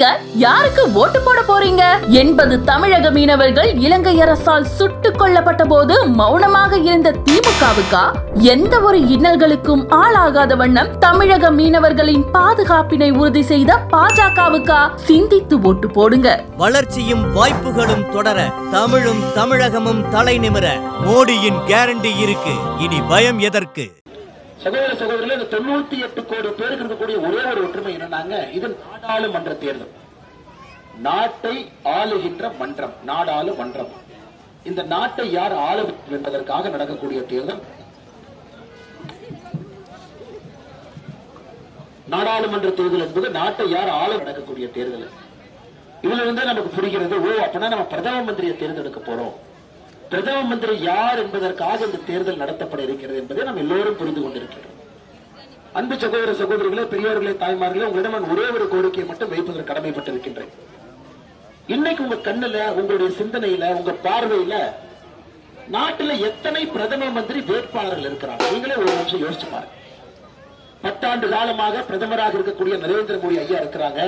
நீங்க யாருக்கு ஓட்டு போட போறீங்க? என்பது தமிழக மீனவர்கள் இலங்கை அரசால் சுட்டுக் கொல்லப்பட்ட போது மௌனமாக இருந்த திமுகவுக்கா? எந்த ஒரு இன்னல்களுக்கும் ஆளாகாத வண்ணம் தமிழக மீனவர்களின் பாதுகாப்பினை உறுதி செய்த பாஜகவுக்கா? சிந்தித்து ஓட்டு போடுங்க. வளர்ச்சியும் வாய்ப்புகளும் தொடர தமிழும் தமிழகமும் தலை நிமிர மோடியின் கேரண்டி இருக்கு. இனி பயம் எதற்கு? சகோதர சகோதரிகளே இந்த தொண்ணூத்தி எட்டு கோடி பேருக்கு இருக்கக்கூடிய ஒரே ஒரு ஒற்றுமை என்னன்னாங்க? இது நாடாளுமன்ற தேர்தல். நாட்டை ஆளுகின்ற மன்றம் நாடாளு மன்றம். இந்த நாட்டை யார் ஆள என்பதற்காக நடக்கக்கூடிய தேர்தல். நாடாளுமன்ற தேர்தல் என்பது நாட்டை யார் ஆள நடக்கக்கூடிய தேர்தல். இதுல இருந்து நமக்கு புரிகிறது ஓ அப்படின்னா நம்ம பிரதம மந்திரியை தேர்ந்தெடுக்க போறோம். பிரதம மந்திரி யார் என்பதற்காக இந்த தேர்தல் நடத்தப்பட இருக்கிறது என்பதை நாம் எல்லோரும் புரிந்து கொண்டிருக்கிறோம். அன்பு சகோதர சகோதரிகளே பெரியவர்களே தாய்மார்களே உங்களிடம் நான் ஒரே ஒரு கோரிக்கையை மட்டும் வைப்பதற்கு கடமைப்பட்டிருக்கின்றேன். இன்னைக்கு உங்க கண்ணுல உங்களுடைய சிந்தனையில உங்க பார்வையில நாட்டுல எத்தனை பிரதம மந்திரி வேட்பாளர்கள் இருக்கிறாங்க? நீங்களே ஒரு நிமிஷம் யோசிச்சு பாருங்க. பத்தாண்டு காலமாக பிரதமராக இருக்கக்கூடிய நரேந்திர மோடி ஐயா இருக்கிறாங்க.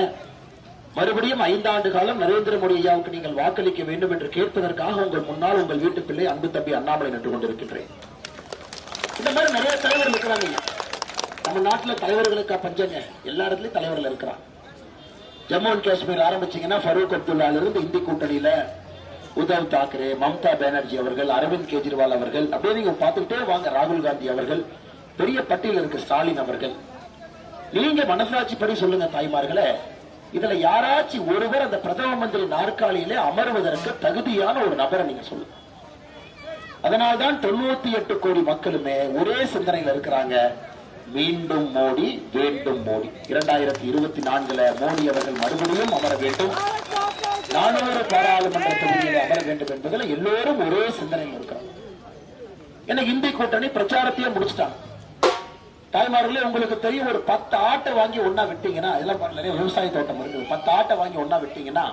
மறுபடியும் ஐந்தாண்டு காலம் நரேந்திர மோடி ஐயாவுக்கு நீங்கள் வாக்களிக்க வேண்டும் என்று கேட்பதற்காக உங்கள் முன்னால் உங்கள் வீட்டு பிள்ளை அன்பு தம்பி அண்ணாமலை நின்று கொண்டிருக்கின்றேன். இந்த மாதிரி நிறைய தலைவர்கள் இருக்கிறாங்க நம்ம நாட்டுல தலைவர்களுக்கா பஞ்சங்க? எல்லா இடத்துலயும் தலைவர்கள் இருக்கிறான் ஜம்மு அண்ட் காஷ்மீர் ஆரம்பிச்சீங்கன்னா ஃபரூக் அப்துல்லால இருந்து இந்தி கூட்டணியில உத்தவ் தாக்கரே மம்தா பானர்ஜி அவர்கள் அரவிந்த் கெஜ்ரிவால் அவர்கள் அப்படியே நீங்க பார்த்துக்கிட்டே வாங்க ராகுல் காந்தி அவர்கள் பெரிய பட்டியல் இருக்கு ஸ்டாலின் அவர்கள். நீங்க மனசாட்சி படி சொல்லுங்க தாய்மார்களே. இதுல யாராச்சும் ஒருவர் அந்த பிரதம மந்திரி நாற்காலியிலே அமர்வதற்கு தகுதியான ஒரு நபரை நீங்க சொல்லுங்க. அதனால்தான் தொண்ணூத்தி எட்டு கோடி மக்களுமே ஒரே சிந்தனையில இருக்கிறாங்க. மீண்டும் மோடி வேண்டும் மோடி. இரண்டாயிரத்தி இருபத்தி நான்குல மோடி அவர்கள் மறுபடியும் அமர வேண்டும். நானூறு பாராளுமன்ற தொகுதியில் அமர வேண்டும் என்பதில் எல்லோரும் ஒரே சிந்தனையில் இருக்கிறாங்க. ஏன்னா இந்தி கூட்டணி பிரச்சாரத்தையே முடிச்சிட்டாங்க. தாய்மார்களே உங்களுக்கு தெரியும் ஒரு பத்து ஆட்டை வாங்கி ஒன்னா விட்டீங்கன்னா இதெல்லாம் நிறைய விவசாய தோட்டம் இருக்குது பத்து ஆட்டை வாங்கி ஒன்னா விட்டீங்கன்னா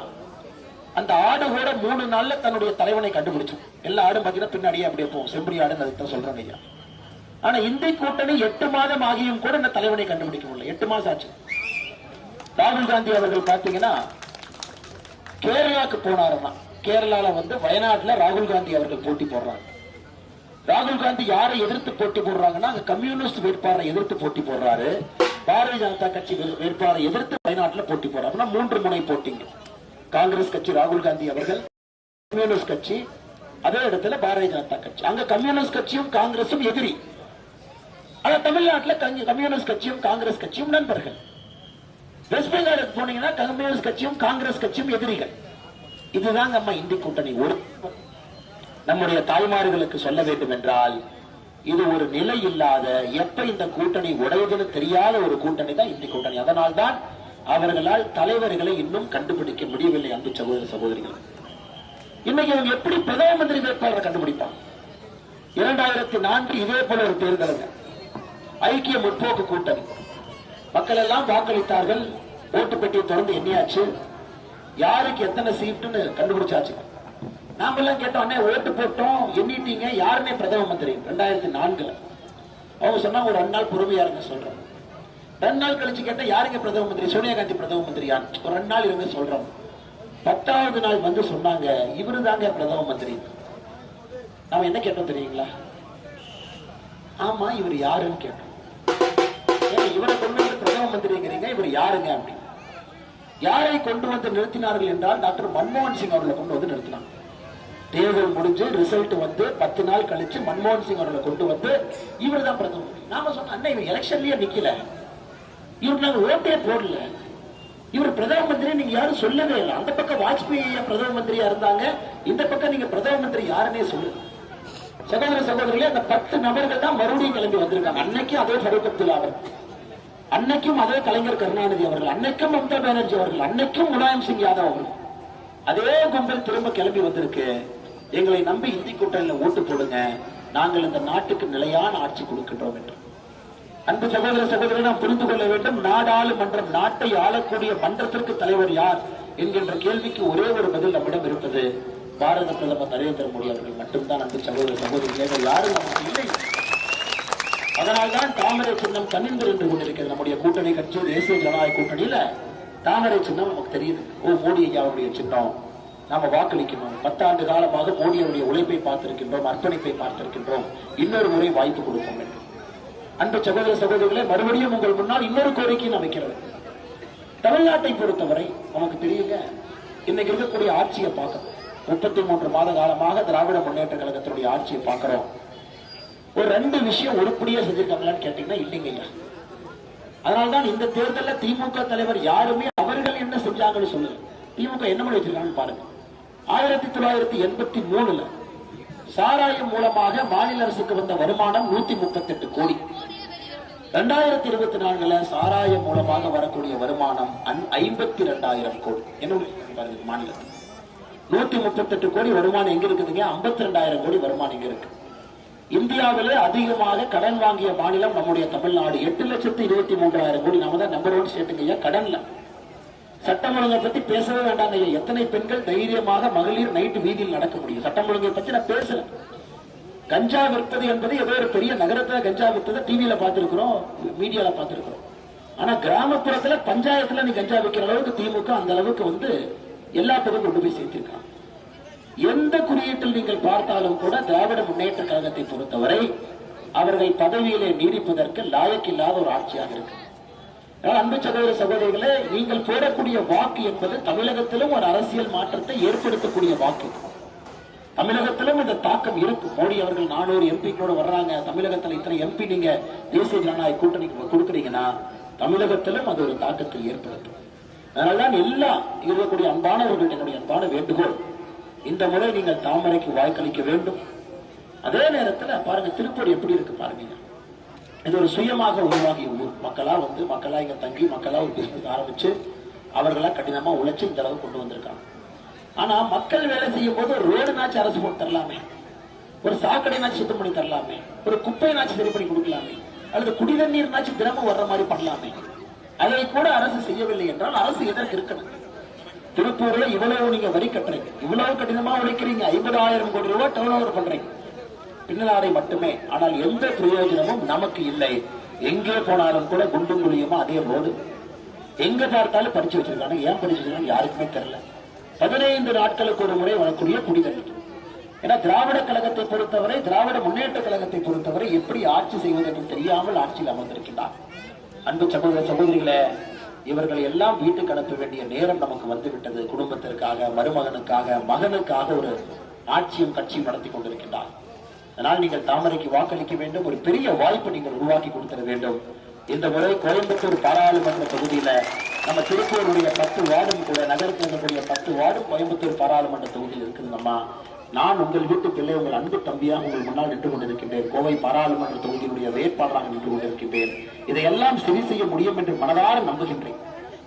அந்த ஆடு கூட மூணு நாள்ல தன்னுடைய தலைவனை கண்டுபிடிச்சோம் எல்லா ஆடும் பாத்தீங்கன்னா பின்னாடியே அப்படியே போகும். செம்பரி ஆடுன்னு அதுக்கு தான் சொல்றாங்க ஐயா. ஆனா இந்தி கூட்டணி எட்டு மாதம் ஆகியும் கூட இந்த தலைவனை கண்டுபிடிக்க முடியல. எட்டு மாசம் ஆச்சு. ராகுல் காந்தி அவர்கள் பாத்தீங்கன்னா கேரளாக்கு போனாருன்னா கேரளால வந்து வயநாட்டுல ராகுல் காந்தி அவர்கள் போட்டி போடுறாங்க ராகுல் காந்தி யாரை எதிர்த்து போட்டி போடுறாங்கன்னா அங்க கம்யூனிஸ்ட் வேட்பாளரை எதிர்த்து போட்டி போடுறாரு. பாரதிய ஜனதா கட்சி வேட்பாளரை எதிர்த்து வயநாட்டில் போட்டி போடுறாரு. மூன்று முனை போட்டிங்க. காங்கிரஸ் கட்சி ராகுல் காந்தி அவர்கள் கம்யூனிஸ்ட் கட்சி அதே இடத்துல பாரதிய ஜனதா கட்சி. அங்க கம்யூனிஸ்ட் கட்சியும் காங்கிரசும் எதிரி. ஆனா தமிழ்நாட்டுல கம்யூனிஸ்ட் கட்சியும் காங்கிரஸ் கட்சியும் நண்பர்கள். வெஸ்ட் பெங்காலுக்கு போனீங்கன்னா கம்யூனிஸ்ட் கட்சியும் காங்கிரஸ் கட்சியும் எதிரிகள். இதுதாங்க அம்மா இந்தி கூட்டணி. ஒரு நம்முடைய தாய்மார்களுக்கு சொல்ல வேண்டும் என்றால் இது ஒரு நிலை இல்லாத எப்ப இந்த கூட்டணி உடையதுன்னு தெரியாத ஒரு கூட்டணி தான் இந்த கூட்டணி. அதனால்தான் அவர்களால் தலைவர்களை இன்னும் கண்டுபிடிக்க முடியவில்லை அன்பு சகோதர சகோதரிகள். இன்னைக்கு அவங்க எப்படி பிரதம மந்திரி வேட்பாளரை கண்டுபிடிப்பாங்க? இரண்டாயிரத்தி நான்கு இதே போல ஒரு தேர்தலுங்க. ஐக்கிய முற்போக்கு கூட்டணி. மக்கள் எல்லாம் வாக்களித்தார்கள் ஓட்டு பெட்டியை தொடர்ந்து எண்ணியாச்சு. யாருக்கு எத்தனை சீட்டுன்னு கண்டுபிடிச்சாச்சு. நாம எல்லாம் கேட்டோம் ஓட்டு போட்டோம் எண்ணிட்டீங்க. யாருமே பிரதம மந்திரி ரெண்டாயிரத்தி நான்குல. அவங்க சொன்னாங்க ஒரு ரெண்டு நாள் பொறுமையா இருங்க சொல்றோம் ரெண்டு நாள் கழிச்சு கேட்டா யாருங்க பிரதம மந்திரி? சோனியா காந்தி பிரதம மந்திரியா? ஒரு ரெண்டு நாள் இருங்க சொல்றோம் பத்தாவது நாள் வந்து சொன்னாங்க இவரு தாங்க பிரதம மந்திரி. நாம என்ன கேட்டோம் தெரியுங்களா? ஆமா இவர் யாருன்னு கேட்டோம். ஏன் இவரை கொண்டு வந்து பிரதம மந்திரிங்கிறீங்க இவர் யாருங்க அப்படின்னு. யாரை கொண்டு வந்து நிறுத்தினார்கள் என்றால் டாக்டர் மன்மோகன் சிங் அவர்களை கொண்டு வந்து நிறுத்தினாங்க. தேர்தல் முடிஞ்சு ரிசல்ட் வந்து பத்து நாள் கழிச்சு மன்மோகன் சிங் அவர்களை கொண்டு வந்து இவர் தான் பிரதமர். நாம சொன்னோம் அண்ணா இவன் எலெக்ஷன்லயே நிக்கல. இவருக்கு நாங்க ஓட்டே போடல. இவர் பிரதம மந்திரி நீங்க யாரும் சொல்லவே இல்லை. அந்த பக்கம் வாஜ்பேயி பிரதம மந்திரியா இருந்தாங்க. இந்த பக்கம் நீங்க பிரதம மந்திரி யாருன்னே சொல்லு சகோதர சகோதரிகளே அந்த பத்து நபர்கள் தான் மறுபடியும் கிளம்பி வந்திருக்காங்க. அன்னைக்கும் அதே ஃபரூக் அப்துல்லா அவர் அன்னைக்கும் அதே கலைஞர் கருணாநிதி அவர்கள் அன்னைக்கும் மம்தா பானர்ஜி அவர்கள் அன்னைக்கும் முலாயம் சிங் யாதவ் அவர்கள். அதே கும்பல் திரும்ப கிளம்பி வந்திருக்கு. எங்களை நம்பி இந்தி கூட்டணியில் ஓட்டு போடுங்க. நாங்கள் இந்த நாட்டுக்கு நிலையான ஆட்சி கொடுக்கின்றோம் என்று. அன்பு சகோதர சகோதரி நாம் புரிந்து கொள்ள வேண்டும் நாடாளுமன்றம் நாட்டை ஆளக்கூடிய மன்றத்திற்கு தலைவர் யார் என்கின்ற கேள்விக்கு ஒரே ஒரு பதில் நம்மிடம் இருப்பது பாரத பிரதமர் நரேந்திர மோடி அவர்கள் மட்டும்தான் அன்பு சகோதர சகோதரிகள் யாரும் நமக்கு இல்லை. அதனால்தான் தாமரை சின்னம் கண்ணிந்து நின்று கொண்டிருக்கிறது நம்முடைய கூட்டணி கட்சி தேசிய ஜனநாயக கூட்டணியில. தாமரை சின்னம் நமக்கு தெரியுது. ஓ மோடி ஐயாவுடைய சின்னம். நாம வாக்களிக்கணும் பத்தாண்டு காலமாக மோடியுடைய உழைப்பை பார்த்திருக்கின்றோம் அர்ப்பணிப்பை பார்த்திருக்கின்றோம். இன்னொரு முறை வாய்ப்பு கொடுப்போம் என்று. அன்பு சகோதர சகோதரிகளே மறுபடியும் உங்கள் முன்னால் இன்னொரு கோரிக்கையும் அமைக்கிறது. தமிழ்நாட்டை பொறுத்தவரை நமக்கு தெரியுங்க இன்னைக்கு இருக்கக்கூடிய ஆட்சியை பார்க்கணும் முப்பத்தி மூன்று மாத காலமாக திராவிட முன்னேற்ற கழகத்தினுடைய ஆட்சியை பார்க்கிறோம். ஒரு ரெண்டு விஷயம் உருப்படியா செஞ்சிருக்காங்களான்னு கேட்டீங்கன்னா இல்லைங்க அதனால்தான் இந்த தேர்தலில் திமுக தலைவர் யாருமே அவர்கள் என்ன செஞ்சாங்கன்னு சொல்லுங்க திமுக என்ன பண்ணி வச்சிருக்காங்கன்னு பாருங்க. ஆயிரத்தி தொள்ளாயிரத்தி எண்பத்தி மூணுல சாராயம் மூலமாக மாநில அரசுக்கு வந்த வருமானம் நூத்தி முப்பத்தி எட்டு கோடி. ரெண்டாயிரத்தி இருபத்தி நான்குல சாராயம் மூலமாக வரக்கூடிய வருமானம் ஐம்பத்தி ரெண்டாயிரம் கோடி. என்ன மாநிலத்தில். நூத்தி முப்பத்தி எட்டு கோடி வருமானம் எங்க இருக்குதுங்க ஐம்பத்தி ரெண்டாயிரம் கோடி வருமானம் எங்க இருக்கு. இந்தியாவிலே அதிகமாக கடன் வாங்கிய மாநிலம் நம்முடைய தமிழ்நாடு. எட்டு லட்சத்து இருபத்தி மூன்றாயிரம் கோடி. நாம தான் நம்பர் ஒன் ஸ்டேட்டுங்க கடன்ல. சட்டம் ஒழுங்கை பத்தி பேசவே வேண்டாம் ஐயா. எத்தனை பெண்கள் தைரியமாக மகளிர் நைட்டு வீதியில் நடக்க முடியும்? சட்டம் ஒழுங்கை பத்தி நான் பேசல. கஞ்சா விற்பது என்பது ஏதோ ஒரு பெரிய நகரத்துல கஞ்சா விற்பதை டிவியில பார்த்திருக்கிறோம் மீடியால பார்த்திருக்கிறோம். ஆனா கிராமப்புறத்துல பஞ்சாயத்துல நீ கஞ்சா விற்கிற அளவுக்கு திமுக அந்த அளவுக்கு வந்து எல்லா பேரும் கொண்டு போய் சேர்த்திருக்காங்க. எந்த குறியீட்டில் நீங்கள் பார்த்தாலும் கூட திராவிட முன்னேற்ற கழகத்தை பொறுத்தவரை அவர்கள் பதவியிலே நீடிப்பதற்கு லாயக்கில்லாத ஒரு ஆட்சியாக இருக்கு. அன்பு சகோதர சகோதரிகளே நீங்கள் போடக்கூடிய வாக்கு என்பது தமிழகத்திலும் ஒரு அரசியல் மாற்றத்தை ஏற்படுத்தக்கூடிய வாக்கு. தமிழகத்திலும் இந்த தாக்கம் இருக்கு மோடி அவர்கள் நானூறு எம்பிக்களோட வர்றாங்க. தமிழகத்துல இத்தனை எம்பி நீங்க தேசிய ஜனநாயக கூட்டணிக்கு கொடுக்குறீங்கன்னா தமிழகத்திலும் அது ஒரு தாக்கத்தை ஏற்படுத்தும். அதனால்தான் எல்லா இருக்கக்கூடிய அன்பானவர்கள் என்னுடைய அன்பான வேண்டுகோள் இந்த முறை நீங்கள் தாமரைக்கு வாய்க்களிக்க வேண்டும். அதே நேரத்துல பாருங்க திருப்பூர் எப்படி இருக்கு பாருங்க. இது ஒரு சுயமாக உருவாகிய ஊர் மக்களா வந்து மக்களா இங்க தங்கி மக்களா ஒரு பிசினஸ் ஆரம்பிச்சு அவர்களா கடினமா உழைச்சு இந்த அளவு கொண்டு வந்திருக்காங்க. ஆனா மக்கள் வேலை செய்யும் போது ஒரு ரோடு நாச்சு அரசு போட்டு தரலாமே. ஒரு சாக்கடை நாச்சு சுத்தம் பண்ணி தரலாமே. ஒரு குப்பை நாச்சு சரி பண்ணி கொடுக்கலாமே. அல்லது குடிநீர் நாச்சு தினமும் வர்ற மாதிரி பண்ணலாமே. அதை கூட அரசு செய்யவில்லை என்றால் அரசு எதற்கு இருக்கணும்? திருப்பூர்ல இவ்வளவு நீங்க வரி கட்டுறீங்க. இவ்வளவு கடினமா உழைக்கிறீங்க. ஐம்பதாயிரம் கோடி ரூபாய் டர்ன் ஓவர் பண்றீங்க. பின்னலாடை மட்டுமே. ஆனால் எந்த பிரயோஜனமும் நமக்கு இல்லை. எங்கே போனாலும் கூட குண்டும் குழியுமா அதே ரோடு எங்க பார்த்தாலும் படிச்சு வச்சிருக்காங்க. ஏன் படிச்சு வச்சிருக்காங்க யாருக்குமே தெரியல. பதினைந்து நாட்களுக்கு ஒரு முறை வரக்கூடிய குடிதண்ணி ஏன்னா திராவிட கழகத்தை பொறுத்தவரை திராவிட முன்னேற்ற கழகத்தை பொறுத்தவரை எப்படி ஆட்சி செய்வது என்று தெரியாமல் ஆட்சியில் அமர்ந்திருக்கிறார் அன்பு சகோதர சகோதரிகளே இவர்கள் எல்லாம் வீட்டுக்கு அனுப்ப வேண்டிய நேரம் நமக்கு வந்துவிட்டது. குடும்பத்திற்காக மருமகனுக்காக மகனுக்காக ஒரு ஆட்சியும் கட்சியும் நடத்தி கொண்டிருக்கின்றார். அதனால் நீங்கள் தாமரைக்கு வாக்களிக்க வேண்டும். ஒரு பெரிய வாய்ப்பு நீங்கள் உருவாக்கி கொடுத்துட வேண்டும். இந்த முறை கோயம்புத்தூர் பாராளுமன்ற தொகுதியில நம்ம திருப்பூருடைய பத்து வார்டும் கூட நகரத்தில் இருக்கக்கூடிய பத்து வார்டும் கோயம்புத்தூர் பாராளுமன்ற தொகுதியில் இருக்குதுங்கம்மா நான் உங்கள் வீட்டு பிள்ளை உங்கள் அன்பு தம்பியாக உங்கள் முன்னால் நின்று கொண்டிருக்கின்றேன். கோவை பாராளுமன்ற தொகுதியினுடைய வேட்பாளராக நின்று கொண்டிருக்கின்றேன். இதையெல்லாம் சரி செய்ய முடியும் என்று மனதார நம்புகின்றேன்.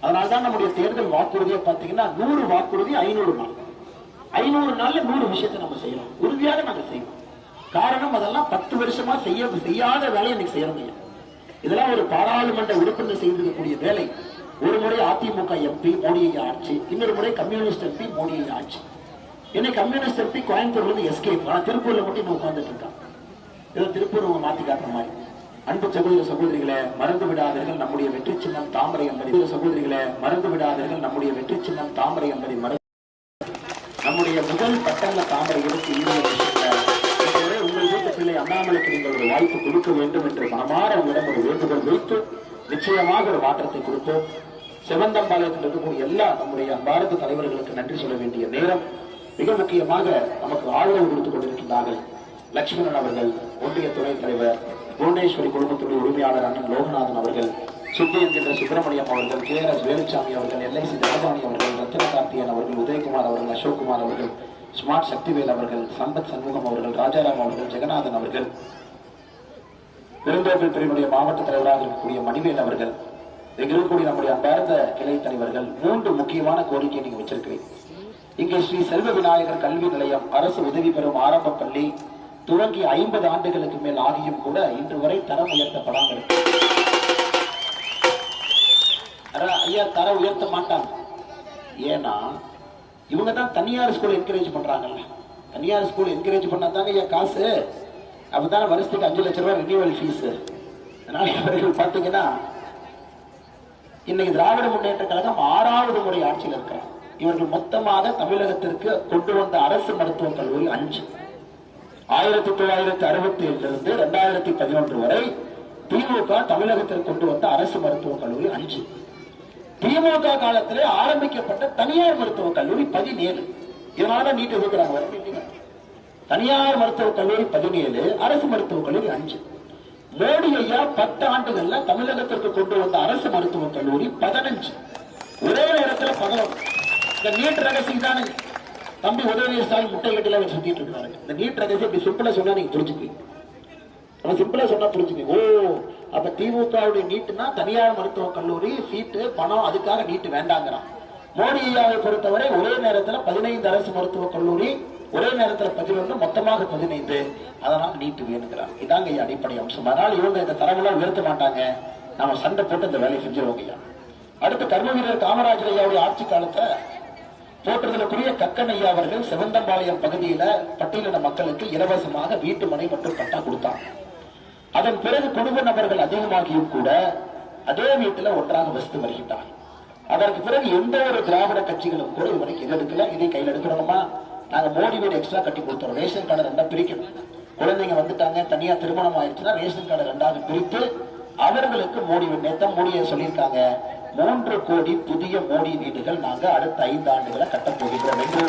அதனால்தான் நம்முடைய தேர்தல் வாக்குறுதியை பார்த்தீங்கன்னா நூறு வாக்குறுதி ஐநூறு நாள். ஐநூறு நாள்ல நூறு விஷயத்தை நம்ம செய்யலாம். உறுதியாக நாங்க செய்வோம். காரணம் அதெல்லாம் பத்து வருஷமா செய்ய செய்யாத வேலையை இன்னைக்கு செய்யறோம் இதெல்லாம் ஒரு பாராளுமன்ற உறுப்பினர் செய்திருக்கக்கூடிய வேலை. ஒரு முறை அதிமுக எம்பி மோடியை ஆட்சி இன்னொரு முறை கம்யூனிஸ்ட் எம்பி மோடியை ஆட்சி. இன்னைக்கு கம்யூனிஸ்ட் எம்பி கோயம்புத்தூர்ல இருந்து எஸ்கேப். ஆனா திருப்பூர்ல மட்டும் இன்னும் உட்கார்ந்துட்டு இருக்கான். இதை திருப்பூர் அவங்க மாத்தி காட்டுற மாதிரி. அன்பு சகோதர சகோதரிகளை மறந்து விடாதீர்கள் நம்முடைய வெற்றி சின்னம் தாமரை என்பதை சகோதரிகளை மறந்து விடாதீர்கள் நம்முடைய வெற்றி சின்னம் தாமரை என்பதை மறந்து இருக்க வேண்டும் என்று மனமாற உங்களிடம் ஒரு வேண்டுகோள் வைத்து நிச்சயமாக ஒரு மாற்றத்தை கொடுப்போம் செவந்தம்பாளையத்தில் இருக்கக்கூடிய எல்லா நம்முடைய பாரத தலைவர்களுக்கு நன்றி சொல்ல வேண்டிய நேரம் மிக முக்கியமாக நமக்கு ஆதரவு கொடுத்துக் கொண்டிருக்கின்றார்கள். லட்சுமணன் அவர்கள் ஒன்றிய துணைத் தலைவர் புவனேஸ்வரி குடும்பத்துடைய உரிமையாளர் அண்ணன் லோகநாதன் அவர்கள் சுப்பு என்கின்ற சுப்பிரமணியம் அவர்கள் கே ஆர் எஸ் வேலுச்சாமி அவர்கள் எல்ஐசி தனபாணி அவர்கள் ரத்தின கார்த்தியன் அவர்கள் உதயகுமார் அவர்கள் அசோக்குமார் அவர்கள் ஸ்மார்ட் சக்திவேல் அவர்கள் சம்பத் சண்முகம் அவர்கள் ராஜாராம் அவர்கள் ஜெகநாதன் அவர்கள் விருந்தோம்பல் பிரிவுடைய மாவட்ட தலைவராக இருக்கக்கூடிய மணிவேல் அவர்கள் எங்களுக்கூடிய நம்முடைய அன்பார்ந்த கிளை தலைவர்கள் மூன்று முக்கியமான கோரிக்கை நீங்க வச்சிருக்கிறீங்க. இங்கே ஸ்ரீ செல்வ விநாயகர் கல்வி நிலையம் அரசு உதவி பெறும் ஆரம்ப பள்ளி துவங்கி ஐம்பது ஆண்டுகளுக்கு மேல் ஆகியும் கூட இன்று வரை தரம் உயர்த்தப்படாமல் இருக்கு. ஐயா தர உயர்த்த மாட்டாங்க. ஏன்னா இவங்க தான் தனியார் ஸ்கூல் என்கரேஜ் பண்றாங்கல்ல. தனியார் ஸ்கூல் என்கரேஜ் பண்ணாதாங்க ஐயா காசு. அப்பதானே வருஷத்துக்கு அஞ்சு லட்சம் ரூபாய் ரினியூவல் ஃபீஸ் அதனால இவர்கள் பார்த்தீங்கன்னா இன்னைக்கு திராவிட முன்னேற்ற கழகம் ஆறாவது முறை ஆட்சியில் இருக்கிறார். இவர்கள் மொத்தமாக தமிழகத்திற்கு கொண்டு வந்த அரசு மருத்துவக் கல்லூரி அஞ்சு. ஆயிரத்தி தொள்ளாயிரத்தி அறுபத்தி ஏழிலிருந்து ரெண்டாயிரத்தி பதினொன்று வரை திமுக தமிழகத்தில் கொண்டு வந்த அரசு மருத்துவக் கல்லூரி அஞ்சு. திமுக காலத்திலே ஆரம்பிக்கப்பட்ட தனியார் மருத்துவக் கல்லூரி பதினேழு. இதனாலதான் நீட்டு இருக்கிறாங்க தனியார் மருத்துவக் கல்லூரி பதினேழு அரசு மருத்துவக் கல்லூரி அஞ்சு. மோடி ஐயா பத்து ஆண்டுகள்ல தமிழகத்திற்கு கொண்டு வந்த அரசு மருத்துவக் கல்லூரி பதினஞ்சு. ஒரே இடத்துல பதினொன்று இந்த நீட் ரகசியம் தானே? தம்பி உதயநிதி ஸ்டாலின் முட்டை கட்டில வச்சு சுத்திட்டு இருக்காரு இந்த நீட் ரகசியம் இப்படி சிம்பிளா சொன்னா நீங்க புரிஞ்சுக்கீங்க நம்ம சிம்பிளா சொன்னா புரிஞ்சுக்குவீங்க ஓ அப்ப திமுகவுடைய நீட்டுனா தனியார் மருத்துவக் கல்லூரி சீட்டு பணம் அதுக்காக நீட்டு வேண்டாங்கிறான். மோடி ஐயாவை பொறுத்தவரை ஒரே நேரத்துல பதினைந்து அரசு மருத்துவக் கல்லூரி ஒரே நேரத்துல பதினொன்று மொத்தமாக பதினைந்து. அதனால் நீட்டு வேணுங்கிறார். இதாங்க ஐயா அடிப்படை அம்சம். அதனால் இவங்க இந்த தரவெல்லாம் உயர்த்த மாட்டாங்க. நாம சண்டை போட்டு இந்த வேலையை செஞ்சிருவோம் ஐயா. அடுத்து கர்ம வீரர் காமராஜர் ஐயாவுடைய ஆட்சி காலத்துல போற்றுதலுக்குரிய கக்கன் ஐயா அவர்கள் செவந்தம்பாளையம் பகுதியில பட்டியலின மக்களுக்கு இலவசமாக வீட்டு மனை மற்றும் பட்டா கொடுத்தாங்க அதன் பிறகு குடும்ப நபர்கள் அதிகமாகியும் கூட அதே வீட்டுல ஒன்றாக வசித்து வருகின்றார் அதற்கு பிறகு எந்த ஒரு திராவிட கட்சிகளும் கூட இதுவரைக்கும் இது எடுக்கல இதை கையில் எடுக்கிறோமா நாங்க மோடி வீடு எக்ஸ்ட்ரா கட்டி கொடுத்துறோம். ரேஷன் கார்டை ரெண்டா பிரிக்கணும். குழந்தைங்க வந்துட்டாங்க தனியா திருமணம் ஆயிடுச்சுன்னா ரேஷன் கார்டை ரெண்டாவது பிரித்து அவர்களுக்கு மோடி வீடு நேத்தம் மோடியை சொல்லியிருக்காங்க. மூன்று கோடி புதிய மோடி வீடுகள் நாங்க அடுத்த ஐந்து ஆண்டுகளை கட்டப் போகிறோம் என்று.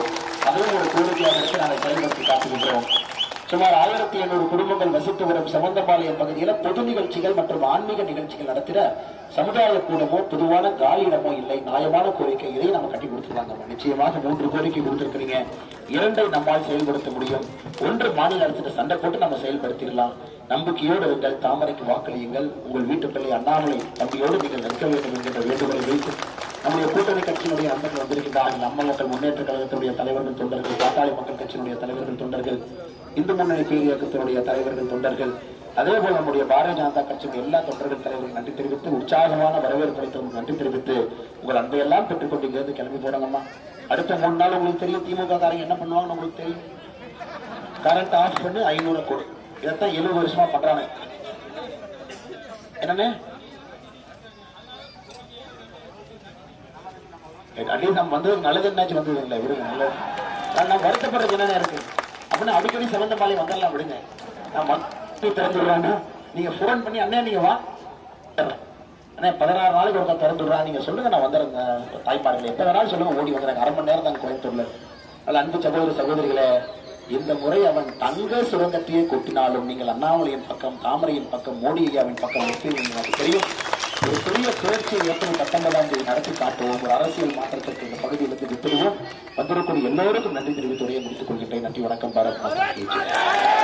அதுவும் ஒரு கோரிக்கையாக இருக்கு. நாங்கள் சுமார் ஆயிரத்தி எண்ணூறு குடும்பங்கள் வசித்து வரும் சம்பந்தபாளையம் பகுதியில பொது நிகழ்ச்சிகள் மற்றும் ஆன்மீக நிகழ்ச்சிகள் நடத்திட சமுதாய கூடமோ பொதுவான காலியிடமோ இல்லை நியாயமான கோரிக்கை இதை நம்ம கட்டி கொடுத்துருவாங்க. நிச்சயமாக மூன்று கோரிக்கை கொடுத்திருக்கிறீங்க. இரண்டை நம்மால் செயல்படுத்த முடியும். ஒன்று மாநில அரசு சண்டை போட்டு நம்ம செயல்படுத்திடலாம். நம்பிக்கையோடு இருங்கள் தாமரைக்கு வாக்களியுங்கள். உங்கள் வீட்டு பிள்ளை அண்ணாமலை தம்பியோடு நீங்கள் நிற்க வேண்டும் என்கின்ற வேண்டுகோளை வைத்து நம்முடைய கூட்டணி கட்சியினுடைய நண்பர்கள் வந்திருக்கின்றார்கள் நம்ம மக்கள் முன்னேற்ற கழகத்தினுடைய தலைவர்கள் தொண்டர்கள் பாட்டாளி மக்கள் கட்சியினுடைய தலைவர்கள் தொண்டர்கள் இந்து முன்னணி பேர் இயக்கத்தினுடைய தலைவர்கள் தொண்டர்கள் அதே போல நம்முடைய பாரதிய ஜனதா கட்சியின் எல்லா தொண்டர்கள் தலைவர்கள் நன்றி தெரிவித்து உற்சாகமான வரவேற்பு அளித்தவங்க நன்றி தெரிவித்து உங்கள் அன்பையெல்லாம் பெற்றுக்கொண்டு இங்கிருந்து கிளம்பி போனாங்கம்மா அடுத்த மூணு நாள் உங்களுக்கு தெரியும் திமுக காரங்க என்ன பண்ணுவாங்கன்னு உங்களுக்கு தெரியும். கரண்ட் ஆஃப் பண்ணி ஐநூறு கோடி. இதைத்தான் எழுபது வருஷமா பண்றாங்க என்னன்னு அட்லீஸ்ட் நம்ம வந்தது நல்லது என்னாச்சும் வந்தது இல்லை. விடுங்க நல்லது. நான் வருத்தப்படுறது என்னென்ன இருக்கு? அப்படின்னு அடிக்கடி சிவந்த மாலை வந்துடலாம் விடுங்க. நான் வந்து திறந்து விடுறாங்க நீங்க ஃபோன் பண்ணி அண்ணே நீங்க வா. அண்ணே பதினாறு நாளைக்கு ஒருக்கா திறந்து விடுறா நீங்க சொல்லுங்க நான் வந்துடுறேன். தாய்மார்களே எப்போ வேணாலும் சொல்லுங்க ஓடி வந்துடுறேன். அரை மணி நேரம் தான் கோயம்புத்தூர்ல. அதில் அன்பு சகோதர சகோதரிகளே இந்த முறை அவன் தங்க சுரங்கத்தையே கொட்டினாலும் நீங்கள் அண்ணாமலையின் பக்கம் தாமரையின் பக்கம் மோடி ஐயாவின் பக்கம் நிற்பீர்கள் எனக்கு தெரியும். ஒரு பெரிய சுழற்சியை ஏப்ரல் பத்தொன்பதாம் தேதி நடத்தி காட்டுவோம். ஒரு அரசியல் மாற்றத்திற்கு இந்த பகுதியிலிருந்து விட்டுடுவோம். வந்திருக்கும் எல்லோருக்கும் நன்றி தெரிவித்துறையை முடித்துக் கொள்கின்றேன். நன்றி வணக்கம் பாரத் மாதா